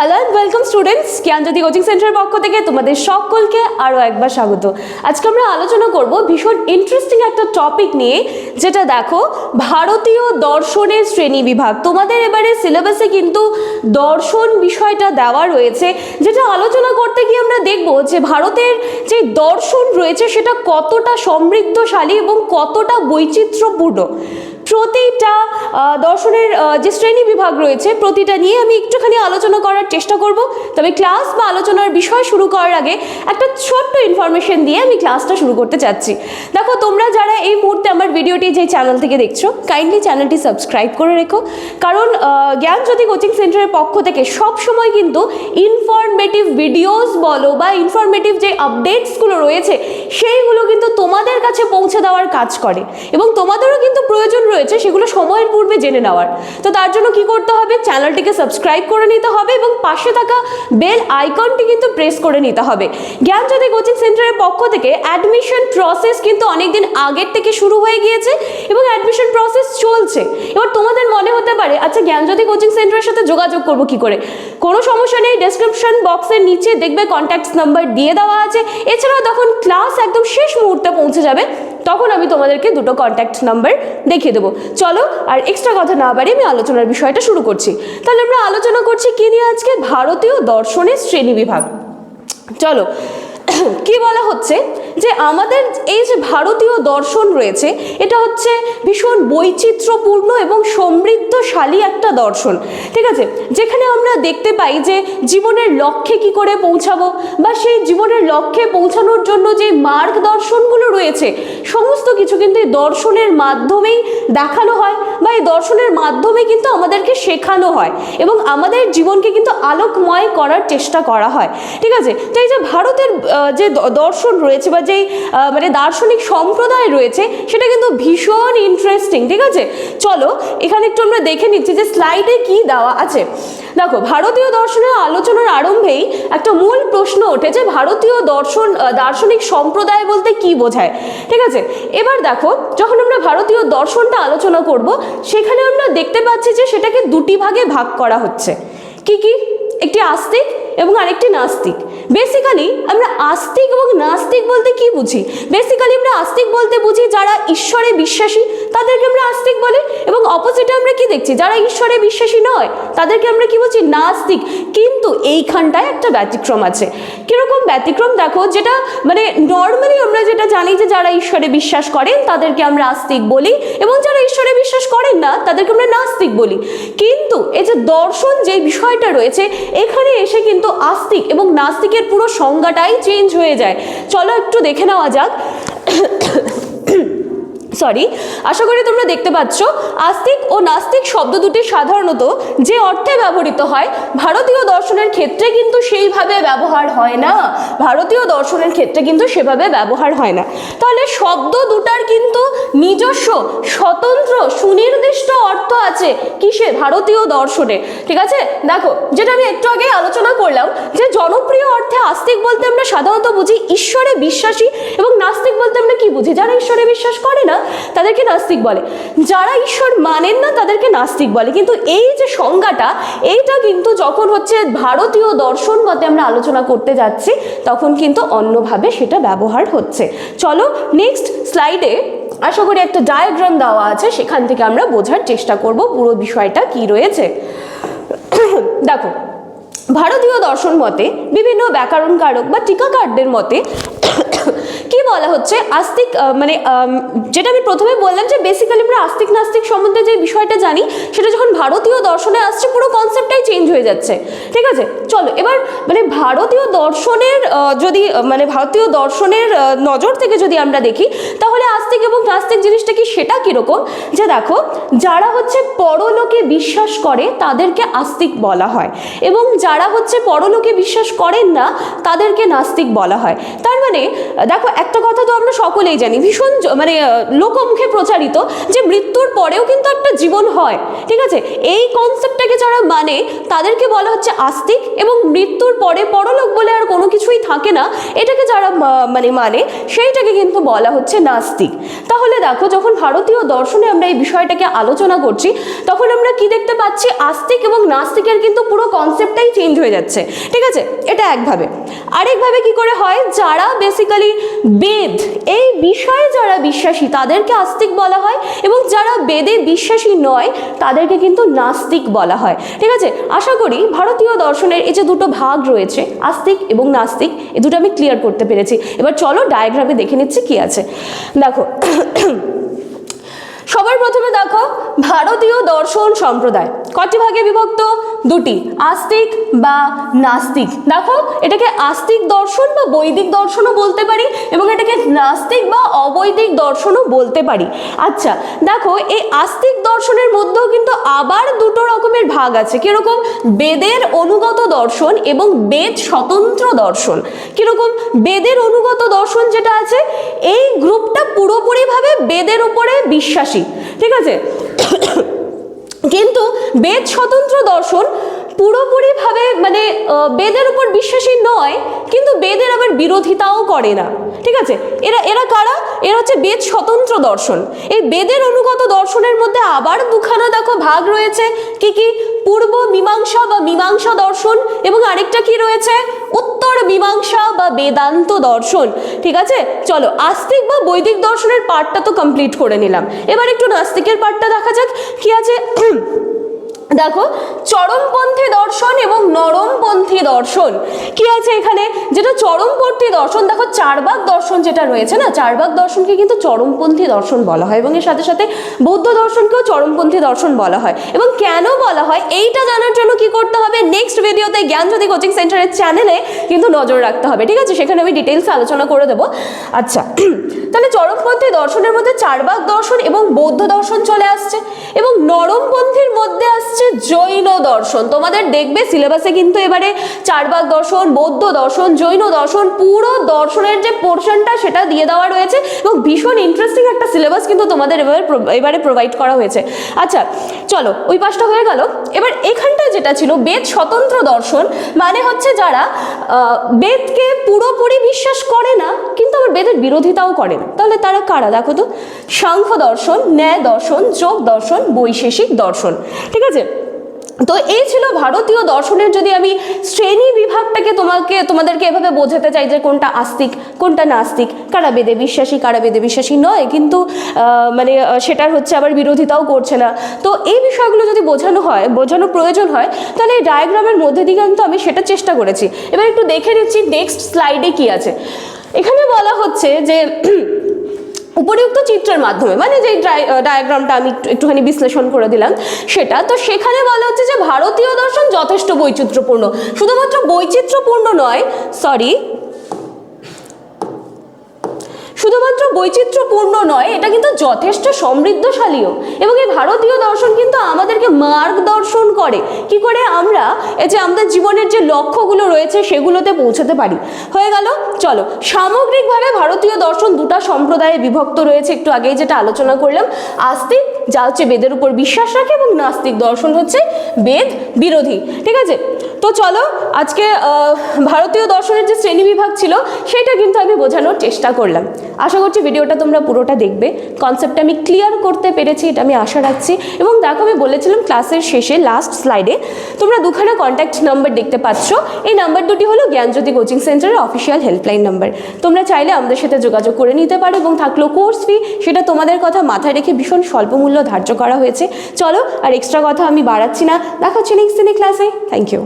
Hello and welcome students Gyanjyoti coaching সেন্টারের পক্ষ থেকে তোমাদের সকলকে আরও একবার স্বাগত। আজকে আমরা আলোচনা করব ভীষণ ইন্টারেস্টিং একটা টপিক নিয়ে, যেটা দেখো, ভারতীয় দর্শনের শ্রেণি বিভাগ। তোমাদের এবারে সিলেবাসে কিন্তু দর্শন বিষয়টা দেওয়া রয়েছে, যেটা আলোচনা করতে গিয়ে আমরা দেখব যে ভারতের যে দর্শন রয়েছে, সেটা কতটা সমৃদ্ধশালী এবং কতটা বৈচিত্র্যপূর্ণ। প্রতিটা দর্শনের যে শ্রেণি বিভাগ রয়েছে প্রতিটা নিয়ে আমি একটুখানি আলোচনা করার চেষ্টা করব। তবে ক্লাস বা আলোচনার বিষয় শুরু করার আগে একটা ছোট্ট ইনফরমেশন দিয়ে আমি ক্লাসটা শুরু করতে চাচ্ছি। দেখো তোমরা যারা এই মুহূর্তে আমার ভিডিওটি যে চ্যানেল থেকে দেখছ কাইন্ডলি চ্যানেলটি সাবস্ক্রাইব করে রেখো। কারণ আহ, জ্ঞানজ্যোতি কোচিং সেন্টারের পক্ষ থেকে সব সময় কিন্তু ইনফরমেটিভ ভিডিওস বলো বা ইনফরমেটিভ যে আপডেটসগুলো রয়েছে সেইগুলো কিন্তু তোমাদের কাছে পৌঁছে দেওয়ার কাজ করে। এবং তোমাদেরও কিন্তু প্রয়োজন রয়েছে সেগুলো সময়ের পূর্বে জেনে নেওয়ার। তো তার জন্য কি করতে হবে? চ্যানেলটিকে সাবস্ক্রাইব করে নিতে হবে এবং পাশে থাকা বেল আইকনটি কিন্তু প্রেস করে নিতে হবে। জ্ঞানজ্যোতি কোচিং সেন্টারের পক্ষ থেকে অ্যাডমিশন প্রসেস কিন্তু অনেকদিন আগের থেকে শুরু হয়ে গিয়েছে এবং অ্যাডমিশন প্রসেস চলছে। এবার তোমাদের মনে হতে পারে আচ্ছা জ্ঞানজ্যোতি কোচিং সেন্টারের সাথে যোগাযোগ করব কি করে? কোনো সমস্যা নেই ডেসক্রিপশন বক্সের নিচে দেখবে কন্ট্যাক্টস নাম্বার দিয়ে দেওয়া আছে। এছাড়াও তখন ক্লাস একদম শেষ মুহূর্তে পৌঁছে যাবে। তখন আমি তোমাদেরকে দুটো কন্ট্যাক্ট নাম্বার দেখিয়ে দেবো। চলো, আর এক্সট্রা কথা না বাড়িয়ে আমি আলোচনার বিষয়টা শুরু করছি। তাহলে আমরা আলোচনা করছি কি নিয়ে আজকে ভারতীয় দর্শনের শ্রেণি বিভাগ। চলো কি বলা হচ্ছে? যে আমাদের এই যে ভারতীয় দর্শন রয়েছে, এটা হচ্ছে ভীষণ বৈচিত্র্যপূর্ণ এবং সমৃদ্ধশালী একটা দর্শন। ঠিক আছে? যেখানে আমরা দেখতে পাই যে জীবনের লক্ষ্যে কি করে পৌঁছাবো বা সেই জীবনের লক্ষ্যে পৌঁছানোর জন্য যে মার্গদর্শনগুলো রয়েছে, সমস্ত কিছু কিন্তু এই দর্শনের মাধ্যমেই দেখানো হয় বা এই দর্শনের মাধ্যমে কিন্তু আমাদেরকে শেখানো হয় এবং আমাদের জীবনকে কিন্তু আলোকময় করার চেষ্টা করা হয়। ঠিক আছে? তো এই যে ভারতের যে দর্শন রয়েছে বা যেই মানে দার্শনিক সম্প্রদায় রয়েছে, সেটা কিন্তু ভীষণ ইন্টারেস্টিং ঠিক আছে? চলো, এখানে একটু আমরা দেখে নিচ্ছি যে স্লাইডে কি দেওয়া আছে। দেখো, ভারতীয় দর্শনের আলোচনার আরম্ভেই একটা মূল প্রশ্ন ওঠে যে ভারতীয় দর্শন দার্শনিক সম্প্রদায় বলতে কি বোঝায়? ঠিক আছে? এবার দেখো, যখন আমরা ভারতীয় দর্শনটা আলোচনা করব, সেখানে আমরা দেখতে পাচ্ছি যে সেটাকে দুটি ভাগে ভাগ করা হচ্ছে। কি কি? একটি আস্তিক এবং আরেকটি নাস্তিক। বেসিক্যালি আমরা আস্তিক এবং নাস্তিক বলতে কি বুঝি? বেসিক্যালি আমরা আস্তিক বলতে বুঝি যারা ঈশ্বরে বিশ্বাসী, তাদেরকে আমরা আস্তিক বলি। এবং অপোজিটে আমরা কি দেখছি? যারা ঈশ্বরে বিশ্বাসী নয়, তাদেরকে আমরা কি বলছি? নাস্তিক। কিন্তু এইখানটায় একটা ব্যতিক্রম আছে। কীরকম ব্যতিক্রম? দেখো, যেটা মানে নর্মালি আমরা যেটা জানি যে যারা ঈশ্বরে বিশ্বাস করেন, তাদেরকে আমরা আস্তিক বলি এবং যারা ঈশ্বরে বিশ্বাস করেন না, তাদেরকে আমরা নাস্তিক বলি। কিন্তু এই যে দর্শন যে বিষয়টা রয়েছে, এখানে এসে কিন্তু আস্তিক এবং নাস্তিকের পুরো সংজ্ঞাটাই চেঞ্জ হয়ে যায়। চলো একটু দেখে নেওয়া যাক। সরি আশা করি তোমরা দেখতে পাচ্ছ, আস্তিক ও নাস্তিক শব্দ দুটি সাধারণত যে অর্থে ব্যবহৃত হয়, ভারতীয় দর্শনের ক্ষেত্রে কিন্তু সেইভাবে ব্যবহার হয় না। ভারতীয় দর্শনের ক্ষেত্রে কিন্তু সেভাবে ব্যবহার হয় না। তাহলে শব্দ দুটার নিজস্ব, স্বতন্ত্র, সুনির্দিষ্ট অর্থ আছে কিসে ভারতীয় দর্শনে। ঠিক আছে? দেখো, যেটা আমি একটু আগে আলোচনা করলাম, যে জনপ্রিয় অর্থে আস্তিক বলতে আমরা সাধারণত বুঝি ঈশ্বরে বিশ্বাসী এবং নাস্তিক বলতে আমরা কি বুঝি? যারা ঈশ্বরে বিশ্বাস করে না, তাদেরকে নাস্তিক বলে। যারা ঈশ্বর মানেন না, তাদেরকে নাস্তিক বলে। কিন্তু এই যে সংজ্ঞাটা, এইটা কিন্তু যখন হচ্ছে ভারতীয় দর্শন মতে আমরা আলোচনা করতে যাচ্ছি, তখন কিন্তু অন্যভাবে সেটা ব্যবহার হচ্ছে। চলো নেক্সট স্লাইডে আশা করি একটা ডায়াগ্রাম দেওয়া আছে, সেখান থেকে আমরা বোঝার চেষ্টা করব পুরো বিষয়টা কি রয়েছে। দেখো, ভারতীয় দর্শন মতে, বিভিন্ন ব্যাকরণকারক বা টিকাকারদের মতে বলা হচ্ছে আস্তিক মানে যেটা আমি প্রথমে বললাম যে বেসিক্যালি আমরা আস্তিক নাস্তিক সম্বন্ধে যে বিষয়টা জানি, সেটা যখন ভারতীয় দর্শনে আসছে, পুরো কনসেপ্টটাই চেঞ্জ হয়ে যাচ্ছে। ঠিক আছে? চলো, এবার মানে ভারতীয় দর্শনের যদি মানে ভারতীয় দর্শনের নজর থেকে যদি আমরা দেখি, তাহলে আস্তিক এবং নাস্তিক জিনিসটা কি, সেটা কীরকম? যে দেখো, যারা হচ্ছে পরলোকে বিশ্বাস করে, তাদেরকে আস্তিক বলা হয়। এবং যারা হচ্ছে পরলোকে বিশ্বাস করেন না, তাদেরকে নাস্তিক বলা হয়। তার মানে দেখো, একটা কথা তো আমরা সকলেই জানি, ভীষণ মানে লোকমুখে প্রচারিত যে মৃত্যুর পরেও কিন্তু একটা জীবন হয়, ঠিক আছে? এই কনসেপ্টটাকে যারা মানে তাদেরকে বলা হচ্ছে আস্তিক এবং মৃত্যুর পরে পরলোক বলে আর কোনো কিছুই থাকে না। এটাকে যারা মানে মানে সেইটাকে কিন্তু বলা হচ্ছে নাস্তিক। তাহলে দেখো, যখন ভারতীয় দর্শনে আমরা এই বিষয়টাকে আলোচনা করছি, তখন আমরা কি দেখতে পাচ্ছি? আস্তিক এবং নাস্তিকের কিন্তু পুরো কনসেপ্টটাই চেঞ্জ হয়ে যাচ্ছে। ঠিক আছে? এটা একভাবে। আরেকভাবে কি করে হয়? যারা বেসিক্যালি বেদ, এই বিষয়ে যারা বিশ্বাসী, তাদেরকে আস্তিক বলা হয় এবং যারা বেদে বিশ্বাসী নয়, তাদেরকে কিন্তু নাস্তিক বলা হয়। ঠিক আছে? আশা করি ভারতীয় দর্শনের এই যে দুটো ভাগ রয়েছে, আস্তিক এবং নাস্তিক এই দুটো আমি ক্লিয়ার করতে পেরেছি। এবার চলো ডায়াগ্রামে দেখে নিচ্ছি কি আছে। দেখো সবার প্রথমে দেখো ভারতীয় দর্শন সম্প্রদায়। কটি ভাগে বিভক্ত? দুটি, আস্তিক বা নাস্তিক। দেখো, এটাকে আস্তিক দর্শন বা বৈদিক দর্শনও বলতে পারি এবং এটাকে নাস্তিক বা অবৈদিক দর্শনও বলতে পারি। আচ্ছা দেখো, এই আস্তিক দর্শনের মধ্যেও কিন্তু আবার দুটো রকমের ভাগ আছে। কীরকম? বেদের অনুগত দর্শন এবং বেদ স্বতন্ত্র দর্শন। কীরকম? বেদের অনুগত দর্শন যেটা আছে, এই গ্রুপটা পুরোপুরিভাবে বেদের উপরে বিশ্বাসী। ঠিক আছে? কিন্তু বেদ স্বতন্ত্র দর্শন পুরোপুরিভাবে মানে বেদের উপর বিশ্বাসী নয়, কিন্তু বেদের আবার বিরোধিতাও করে না। ঠিক আছে? এরা এরা কারা? এরা হচ্ছে বেদ স্বতন্ত্র দর্শন। এই বেদের অনুগত দর্শনের মধ্যে আবার দুখানা দেখো ভাগ রয়েছে। কি কি? পূর্ব মীমাংসা বা মীমাংসা দর্শন এবং আরেকটা কি রয়েছে? উত্তর মীমাংসা বা বেদান্ত দর্শন। ঠিক আছে? চলো, আস্তিক বা বৈদিক দর্শনের পার্টটা তো কমপ্লিট করে নিলাম। এবার একটু নাস্তিকের পার্টটা দেখা যাক। কি আছে? দেখো নরমপন্থী দর্শন। কি আছে এখানে? যেটা চরমপন্থী দর্শন, দেখো চারবাক দর্শন যেটা রয়েছে না, চারবাক দর্শনকে কিন্তু চরমপন্থী দর্শন বলা হয় এবং এর সাথে সাথে বৌদ্ধ দর্শনকেও চরমপন্থী দর্শন বলা হয়। এবং কেন বলা হয়? এইটা জানার জন্য কি করতে হবে? নেক্সট ভিডিওতে জ্ঞানজ্যোতি কোচিং সেন্টারের চ্যানেলে কিন্তু নজর রাখতে হবে। ঠিক আছে? সেখানে আমি ডিটেলস আলোচনা করে দেবো। আচ্ছা তাহলে চরমপন্থী দর্শনের মধ্যে চারবাক দর্শন এবং বৌদ্ধ দর্শন চলে আসছে। এবং নরমপন্থীর মধ্যে আসছে জৈন দর্শন। তোমাদের দেখবে সিলেবাসে কিন্তু এবারে চারবাক দর্শন, বৌদ্ধ দর্শন, জৈন দর্শন, পুরো দর্শনের যে পোর্শনটা সেটা দিয়ে দেওয়া রয়েছে এবং ভীষণ ইন্টারেস্টিং একটা সিলেবাস কিন্তু তোমাদের এবারে এবারে প্রোভাইড করা হয়েছে। আচ্ছা চলো, ওই পাশটা হয়ে গেল। এবার এখানটা যেটা ছিল, বেদ স্বতন্ত্র দর্শন মানে হচ্ছে যারা বেদকে পুরোপুরি বিশ্বাস করে না, কিন্তু আবার বেদের বিরোধিতাও করে না। তাহলে তারা কারা? দেখো তো, সাংখ্য দর্শন, ন্যায় দর্শন, যোগ দর্শন, বৈশেষিক দর্শন। ঠিক আছে? তো এই ছিল ভারতীয় দর্শনের যদি আমি শ্রেণি বিভাগটাকে তোমাকে, তোমাদেরকে এভাবে বোঝাতে চাই যে কোনটা আস্তিক, কোনটা নাস্তিক, কারা বেদে বিশ্বাসী, কারা বেদে বিশ্বাসী নয়, কিন্তু মানে সেটার হচ্ছে আবার বিরোধিতাও করছে না। তো এই বিষয়গুলো যদি বোঝানো হয়, বোঝানো প্রয়োজন হয়, তাহলে এই ডায়াগ্রামের মধ্যে দিয়ে কিন্তু আমি সেটা চেষ্টা করেছি। এবার একটু দেখে নিচ্ছি নেক্সট স্লাইডে কি আছে। এখানে বলা হচ্ছে যে উপরিউক্ত চিত্রের মাধ্যমে মানে যে ডায়াগ্রামটা আমি একটু- একটুখানি বিশ্লেষণ করে দিলাম, সেটা তো সেখানে বলা হচ্ছে যে ভারতীয় দর্শন যথেষ্ট বৈচিত্র্যপূর্ণ। শুধুমাত্র বৈচিত্র্যপূর্ণ নয় সরি শুধুমাত্র বৈচিত্র্যপূর্ণ নয়, এটা কিন্তু যথেষ্ট সমৃদ্ধশালীও। এবং এই ভারতীয় দর্শন কিন্তু আমাদেরকে মার্গদর্শন করে। কি করে আমরা, এই যে আমাদের জীবনের যে লক্ষ্যগুলো রয়েছে, সেগুলোতে পৌঁছাতে পারি। হয়ে গেল, চলো। সামগ্রিকভাবে ভারতীয় দর্শন দুটা সম্প্রদায়ে বিভক্ত রয়েছে, একটু আগেই যেটা আলোচনা করলাম। আস্তিক, যা হচ্ছে বেদের উপর বিশ্বাস রাখে, এবং নাস্তিক দর্শন হচ্ছে বেদ বিরোধী। ঠিক আছে? তো চলো, আজকে ভারতীয় দর্শনের যে শ্রেণি বিভাগ ছিল, সেটা কিন্তু আমি বোঝানোর চেষ্টা করলাম। আশা করছি ভিডিওটা তোমরা পুরোটা দেখবে। কনসেপ্টটা আমি ক্লিয়ার করতে পেরেছি, এটা আমি আশা রাখছি। এবং দেখো, আমি বলেছিলাম ক্লাসের শেষে লাস্ট স্লাইডে তোমরা দুখানা কন্ট্যাক্ট নাম্বার দেখতে পাচ্ছ। এই নাম্বার দুটি হলো জ্ঞানজ্যোতি কোচিং সেন্টারের অফিসিয়াল হেল্পলাইন নাম্বার তোমরা চাইলে আমাদের সাথে যোগাযোগ করে নিতে পারো এবং থাকল কোর্স ফি সেটা তোমাদের কথা মাথায় রেখে ভীষণ স্বল্প মূল্য ধার্য করা হয়েছে। চলো, আর এক্সট্রা কথা আমি বাড়াচ্ছি না। দেখা হচ্ছে নেক্সট দিনে ক্লাসে থ্যাংক ইউ